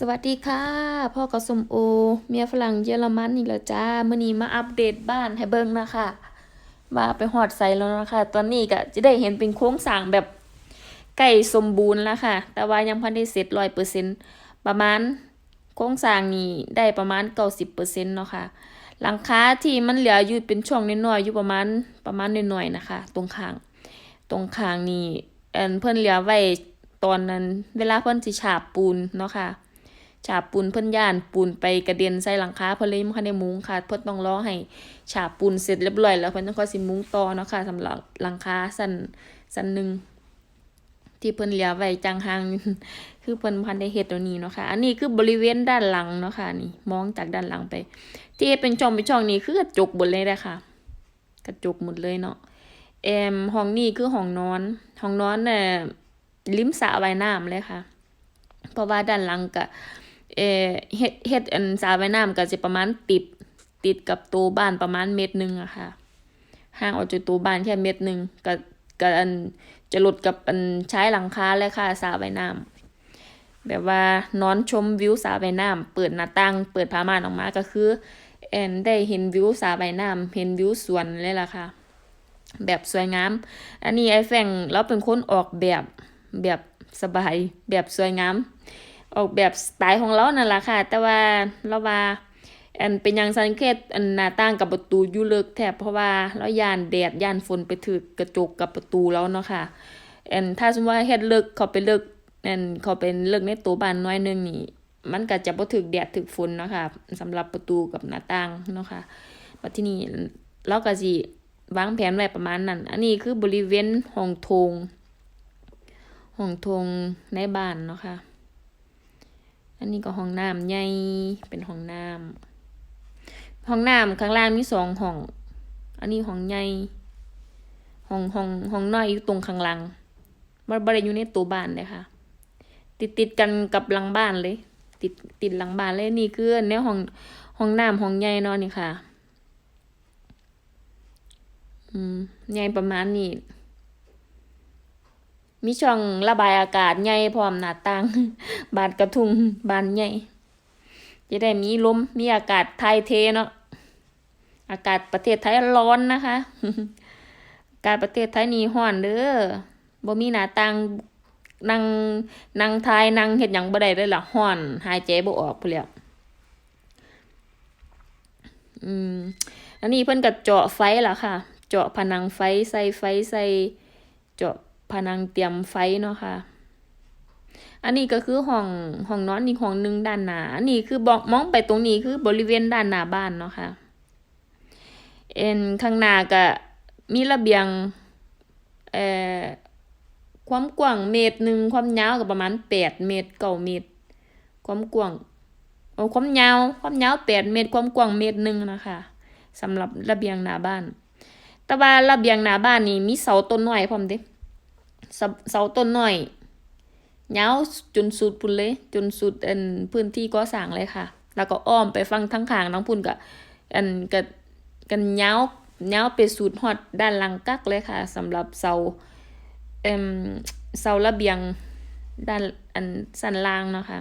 สวัสดีค่ะ พ่อกับสมโอ เมียฝรั่งเยอรมันอีกแล้วจ้ามื้อนี้มาอัปเดตบ้านให้เบิ่งนะคะว่าไปฮอดไสแล้วนะคะ ตอนนี้ก็จะได้เห็นเป็นโครงสร้างแบบใกล้สมบูรณ์แล้วค่ะ แต่ว่ายังพันได้เสร็จ100%ประมาณโครงสร้างนี้ได้ประมาณ90%เปอร์เซ็นต์เนาะค่ะ หลังคาที่มันเหลืออยู่เป็นช่วงน้อยๆอยู่ประมาณประมาณน้อยๆนะคะ ตรงข้าง ตรงข้างนี่เอนเพิ่นเหลือไว้ตอนนั้น เวลาเพิ่นสิฉาบปูนเนาะค่ะ ฉาบปูนเพิ่นย่านปูนไปกระเด็นใส่หลังคาเพิ่นเลยบ่ทันได้มุงค่ะเพิ่นต้องรอให้ฉาบปูนเสร็จเรียบร้อยแล้วเพิ่นจั่งค่อยสิมุ้งต่อเนาะค่ะสำหรับหลังคาสั้นสั้นหนึ่งที่เพิ่นเหลือไว้จังหังคือเพิ่นบ่ทันได้เฮ็ดตัวนี้เนาะค่ะ อันนี้คือบริเวณด้านหลังเนาะค่ะนี่มองจากด้านหลังไป ที่เป็นช่องเป็นช่องนี้คือกระจกหมดเลยเด้อค่ะกระจกหมดเลยเนาะแอมห้องนี้คือห้องนอนห้องนอนเนี่ยริมสระว่ายน้ำเลยค่ะ เพราะว่าด้านหลังก็ เอเฮ็ดเฮ็ดอันสระว่ายน้ำก็สิประมาณติดติดกับตัวบ้านประมาณเมตรหนึ่งอะค่ะห่างออกจากตัวบ้านแค่เมตรหนึ่งก็ก็อันจะหลุดกับอันใช้หลังคาเลยค่ะสระว่ายน้ำแบบว่านอนชมวิวสระว่ายน้ำเปิดหน้าต่างเปิดผ้าม่านออกมาก็คือแอนได้เห็นวิวสระว่ายน้ำเห็นวิวสวนเลยล่ะค่ะ แบบสวยงาม อันนี้ไอ้แฟงเราเป็นคนออกแบบแบบสบายแบบสวยงาม ออกแบบสไตล์ของเรานั่นแหละค่ะ แต่ว่าเราว่าอันเป็นยังสังเกตอันหน้าต่างกับประตูอยู่เลิกแทบเพราะว่าเรายานแดดยานฝนไปถึกกระจกกับประตูแล้วเนาะค่ะอันถ้าสมมติว่าเฮ็ดเลิกเขาไปเลิกอันเขาเป็นเลิกในตัวบ้านน้อยนึงนี่มันก็จะบ่ถึกแดดถึกฝนเนาะค่ะสำหรับประตูกับหน้าต่างเนาะค่ะว่าที่นี่เราก็สิวางแผนไว้ประมาณนั้น อันนี้คือบริเวณห้องโถงห้องโถงในบ้านเนาะค่ะ อันนี้ก็ห้องน้ำใหญ่เป็นห้องน้ำห้องน้ำข้างล่างมีสองห้อง อันนี้ห้องใหญ่ห้องห้องห้องน้อยอยู่ตรงข้างหล่างบ่บ่ได้อยู่ในตัวบ้านเลยค่ะ ติดติดกันกับหลังบ้านเลย ติดติดหลังบ้านเลยนี่คือแนห้องห้องน้ำห้องใหญ่นาะนี่ค่ะ อืมใหญ่ประมาณนี้ มีช่องระบายอากาศใหญ่พร้อมหน้าต่าง บานกระทุงบานใหญ่จะได้มีลมมีอากาศไทยเทเนาะอากาศประเทศไทยร้อนนะคะอากาศประเทศไทยนี่ร้อนเด้อบ่มีหน้าต่างนั่งนั่งทายนั่งเฮ็ดหยังบ่ได้เลยล่ะร้อนหายใจบ่ออกพุ่นแล้วอืมอันนี้เพิ่นก็เจาะไฟล่ะค่ะ เจาะผนังไฟใส่ไฟใส่เจาะ ผนังเตรียมไฟเนาะค่ะ อันนี้ก็คือห้องห้องนอนอีกห้องหนึ่งด้านหน้าอันนี้คือบอกมองไปตรงนี้คือบริเวณด้านหน้าบ้านเนาะค่ะ เอ็นข้างหน้าก็มีระเบียงเอ่อความกว้างเมตรหนึ่งความยาวก็ประมาณแปดเมตรเก้าเมตร ความกว้างโอ้ความยาวความยาวแปดเมตร ความกว้างเมตรหนึ่งนะคะสำหรับระเบียงหน้าบ้าน แต่ว่าระเบียงหน้าบ้านนี่มีเสาต้นหน้อยพร้อมเด้ เสาต้นหน้อยยาวจนสุดพุ่นเลย จนสุดอันพื้นที่ก่อสร้างเลยค่ะ แล้วก็อ้อมไปฟังทั้งขางน้องพุ่นก็อันก็กันยาวยาไปสุดฮอดด้านหลังกักเลยค่ะสำหรับเสาเอ่มเสาระเบียงด้านอันสันล่างเนาะค่ะ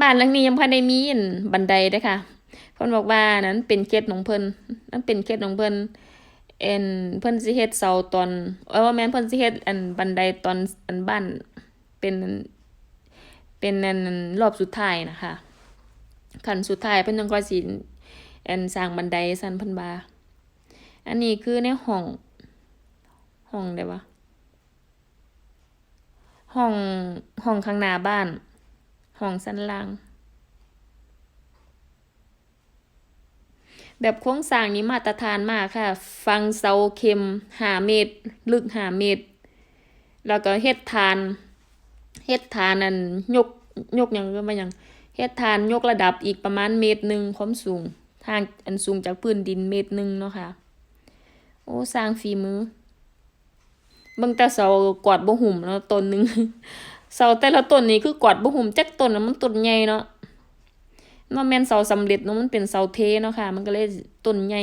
บ้านหลังนี้ยังพอได้มีอันบันไดด้ค่ะเพิ่นบอกว่านั้นเป็นเคล็ดของเพิ่นนั่นเป็นเคล็ดของเพิ่น เอ็นเพิ่นสิเฮ็ดเสาตอนเออว่าแม่นเพิ่นสิเฮ็ดอันบันไดตอนอันบ้านเป็นเป็นอันรอบสุดท้ายนะคะขั้นสุดท้ายเพิ่นจังค่อยสิอันสร้างบันไดซั่นเพิ่นว่าอันนี้คือในห้องห้องได้วะห้องห้องข้างหน้าบ้าน ห้องสั้นล่าง แบบโครงสร้างนี้มาตรฐานมากค่ะ ฟังเสาเข็มหาเมตร ลึกหาเมตร แล้วก็เฮ็ดฐาน เฮ็ดฐานนั่นยกยกยังก็มายังเฮ็ดฐานยกระดับอีกประมาณเมตรหนึ่งความสูงทางอันสูงจากพื้นดินเมตรหนึ่งเนาะค่ะ โอ้สร้างฝีมือบิ่งแต่เสากอดบ่หุ่มแล้วต้นหนึ่งเสาแต่ละต้นนี่คือกอดบ่หุ่มจักต้นนะมันต้นใหญ่เนาะ มันแมนเสาสำเร็จเนาะมันเป็นเสาเทเนาะค่ะ มันก็เลยต้นใหญ่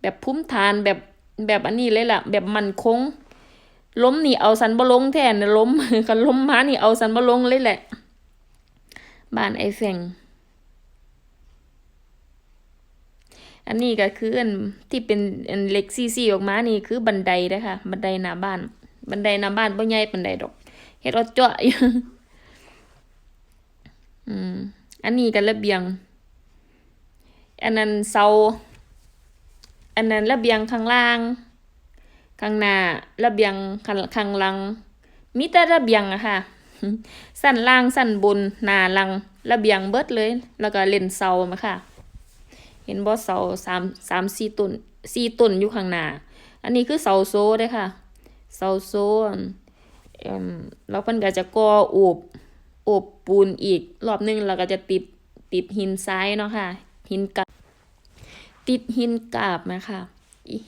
แบบภูมิฐานแบบแบบอันนี้เลยล่ะ แบบมันคง ล้มนี่เอาสันบ่ลงแทนล้มคันล้มมานี่เอาสันบ่ลงเลยแหละ บ้านไอแฟงอันนี้ก็คืออันที่เป็นอันเล็กซี่ๆออกมานี่คือบันไดเด้อค่ะบันไดหน้าบ้าน บันไดหน้าบ้านบ่ใหญ่ปานใดดอกเฮ็ดเอาเจาะอยู่อืม อันนี้ก็ระเบียง อันนั้นเสา อันนั้นระเบียงข้างล่าง ข้างหน้าระเบียงข้างข้างหลัง มีแต่ระเบียงอะค่ะ สั้นล่างสั้นบนหน้าหลัง ระเบียงเบิดเลย แล้วก็เล่นเสามาค่ะ เห็นบ่เสาสามสามสี่ต้นสี่ต้นอยู่ข้างหน้า อันนี้คือเสาโซ่เด้ค่ะ เสาโซนเอิ่มแล้วเพิ่นก็จะก่อโอบ อบปูนอีก รอบหนึงแล้วก็จะติดติดหินทรายเนาะค่ะ หินกาบติดหินกาบนะคะ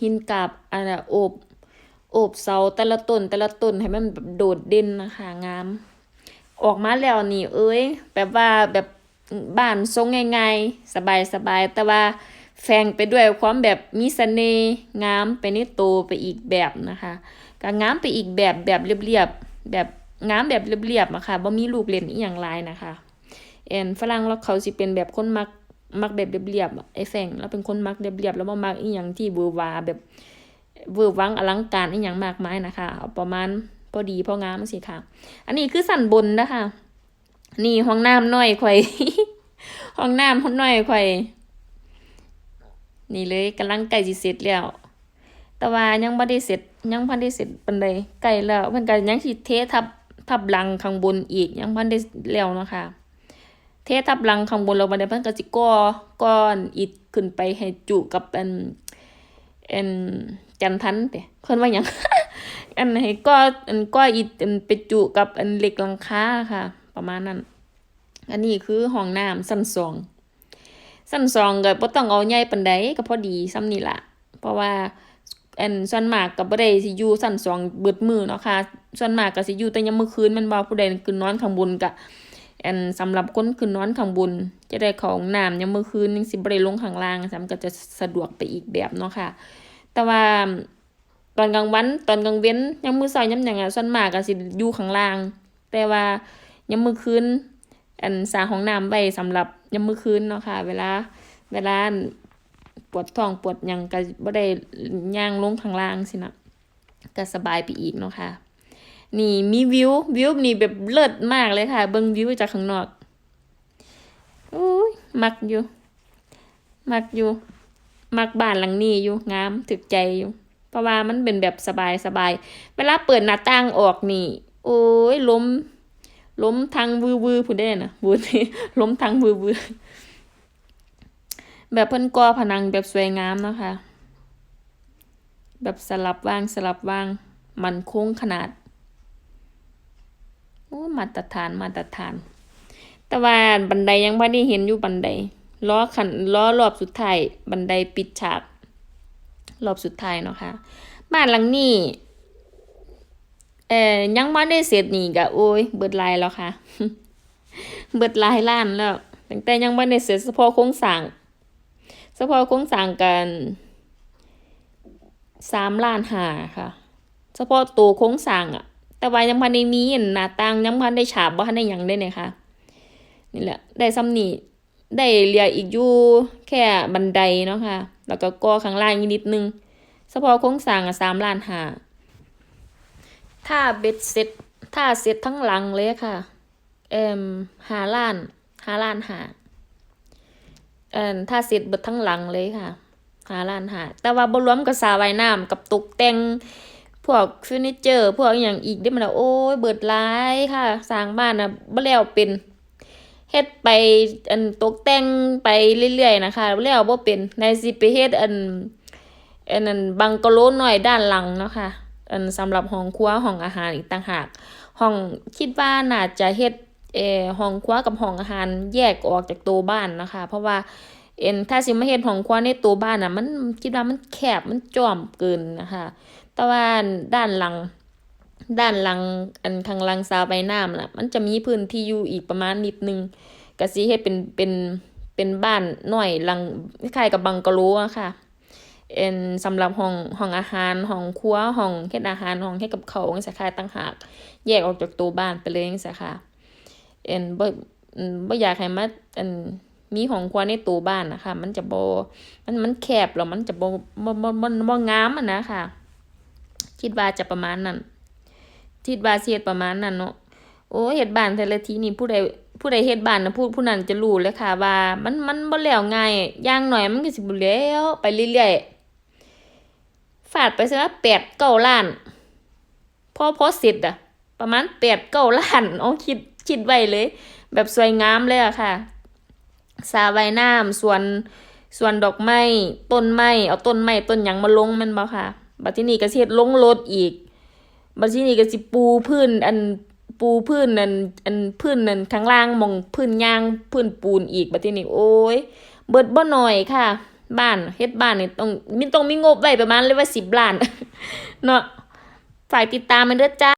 หินกาบอันน่ะโอบโอบเสาแต่ละต้นแต่ละต้นให้มันแบบโดดเด่นนะคะงาม ออกมาแล้วนี่เอ้ยแบบว่าแบบบ้านทรงง่ายๆ สบายๆ แต่ว่าแฝงไปด้วยความแบบมีเสน่ห์งามไปในโตวไปอีกแบบนะคะก็งามไปอีกแบบแบบเรียบๆแบบ งามแบบเรียบๆอะค่ะบ่มีลูกเล่นอีหยังหลายนะคะแอนฝรั่งแล้วเขาสิเป็นแบบคนมักมักแบบเรียบๆไอ้แฝงแล้วเป็นคนมักเรียบๆแล้วบ่มักอีหยังที่เวอร์วาแบบเวอร์วังอลังการอีหยังมากมายนะคะเอาประมาณพอดีพองามสิค่ะ อันนี้คือสั่นบนนะคะ นี่ห้องน้ำน้อยข่อย ห้องน้ำห้องน้อยข่อย นี่เลยกำลังใกล้สิเสร็จแล้ว แต่ว่ายังบ่ได้เสร็จยังพันได้เสร็จปานใดใกล้แล้วเพิ่นก็ยังสิเททับ ทับลังข้างบนอีกยังพันได้แล้วนะคะ เททับลังข้างบนแล้วบันี้เพิ่นก็สิก่อก้อนอิฐขึ้นไปให้จุกับอันอันจันทันเตะเพิ่นว่าหยังอันให้ก็อันก็อีอันไปจุกับอันเหล็กหลังคาค่ะ ประมาณนั้น อันนี้คือห้องน้ำชั้นสองชั้นสองก็บ่ต้องเอาใหญ่ปานใดก็พอดีซ้ำนี่ล่ะ เพราะว่า อันส่วนมากก็บ่ได้สิอยู่ชั้นสองเบิดมือเนาะค่ะส่วนมากก็สิอยู่แต่ยามมื้อคืนมันบ่ผู้ใดขึ้นนอนข้างบนก็อันสำหรับคนขึ้นนอนข้างบนจะได้ของน้ำยามมื้อคืนจังสิบ่ได้ลงข้างล่างซ้ำก็จะสะดวกไปอีกแบบเนาะค่ะ แต่ว่าตอนกลางวันตอนกลางเว้นยามมื้อเช้ายามหยังอะส่วนมากก็สิอยู่ข้างล่าง แต่ว่ายามมื้อคืนอันสาห้องน้ำไว้สำหรับยามมื้อคืนเนาะค่ะ เวลาเวลา ปวดท้องปวดยังก็บ่ได้ย่างลงข้างล่างสินะก็สบายไปอีกเนาะค่ะนี่มีวิววิวนี่แบบเลิศมากเลยค่ะ เบิ่งวิวจากข้างนอกอุ้ยมักอยู่ มักอยู่ มักบ้านหลังนี้อยู่งามถึกใจอยู่ เพราะว่ามันเป็นแบบสบายสบายเวลาเปิดหน้าต่างออกนี่ โอ้ยล้มล้มทางวือวือผู้ได้นะบูดล้มทางวือวือ แบบเพิ่นก่อผนังแบบสวยงามเนาะคะ แบบสลับว่างสลับว่าง มันโค้งขนาดโอ้มาตรฐานมาตรฐาน แต่ว่าบันไดยังไม่ได้เห็นอยู่บันไดล้อขันล้อรอบสุดท้ายบันไดปิดฉาก รอบสุดท้ายเนาะค่ะบ้านหลังนี้เอ่อยังไม่ได้เสร็จนี่ก็โอ้ยเบิดลายแล้วค่ะ เบิดลายล้านแล้วแต่ยังไม่ได้เสร็จเฉพาะโครงสร้าง เฉพาะโครงสร้างกันสามล้านห้าค่ะ เฉพาะตัวโครงสร้างอะแต่ว่ายังพันได้มีอันหน้าต่างยังพันได้ฉาบบ่ทันได้ยังได้เนี่ยค่ะนี่แหละได้ซ้ำนี่ได้เหลืออีกอยู่แค่บันไดเนาะค่ะ แล้วก็ก่อข้างล่างนิดนึงเฉพาะโครงสร้างอะสามล้านห้าถ้าเบ็ดเสร็จถ้าเสร็จทั้งหลังเลยค่ะเอ่มห้าล้านห้าล้านห้า เอ่อถ้าเสร็จเบิดทั้งหลังเลยค่ะ หาล้านหา แต่ว่าบรวมกับสระว่ายน้ำกับตกแต่งพวกเฟอร์นิเจอร์ พวกอย่างอีกได้มันละโอ้ยเบิดหลายค่ะสร้างบ้านนะบ่แล้วเป็นเฮ็ดไปอันตกแต่งไปเรื่อยๆนะคะแล้วบ่เป็นในสิไปเฮ็ดอันอันนั้นบังกะโลน้อยด้านหลังเนาะค่ะอันสำหรับห้องครัวห้องอาหารอีกต่างหากห้องคิดว่าน่าจะเฮ็ด เออห้องครัวกับห้องอาหารแยกออกจากตัวบ้านนะคะ เพราะว่าเอ็นถ้าสิมาเฮ็ดห้องครัวในตัวบ้านน่ะ มันคิดว่ามันแคบมันจอมเกินนะคะแต่ว่าด้านหลังด้านหลังอันข้างหลังสระว่ายน้ำน่ะ มันจะมีพื้นที่อยู่อีกประมาณนิดนึงก็สิเฮ็ดเป็นเป็นเป็นบ้านหน้อยหลังคล้ายกับบังกะโลอะค่ะเอ็นสำหรับห้องห้องอาหารห้องครัวห้องเฮ็ดอาหารห้องเฮ็ดกับเขาวจังซี่ค่ะต่างหาก แยกออกจากตัวบ้านไปเลยจังซี่ค่ะ เอ็นบ่อืมบ่อยากให้มาอันมีของครัวในตัวบ้านนะคะ มันจะบ่มันมันแคบแล้วมันจะบ่บ่บ่บ่บ่งามอะนะค่ะ คิดว่าจะประมาณนั้นคิดว่าสิเฮ็ดประมาณนั้นเนาะโอ้เฮ็ดบ้านแต่ละทีนี่ผู้ใดผู้ใดเฮ็ดบ้านนะผู้ผู้นั้นจะรู้เลยค่ะว่า มันมันบ่แล้วง่ายอย่างน้อยมันก็สิบ่แล้วไปเรื่อยๆฟาดไปซะว่า8 9ล้าน พอพอเสร็จอะ ประมาณ8 9ล้านเอคิดคิดไว้เลย แบบสวยงามเลยอะค่ะสระว่ายน้ำส่วนส่วนดอกไม้ต้นไม้เอาต้นไม้ต้นหยังมาลงม่นบ่ค่ะ บัดทีนี้ก็สิเฮ็ดลงรถอีก บัดทีนี้ก็สิปูพื้นอันปูพื้นนั่นอันพื้นนั่นข้างล่างมองพื้นยางพื้นปูนอีกบัดทีนี้โอ้ยเบิดบ่หน้อยค่ะ บ้านเฮ็ดบ้านนี่ต้องมีต้องมีงบไว้ประมาณเลยว่า10ล้านเนาะฝากติดตามมันเด้อจ้า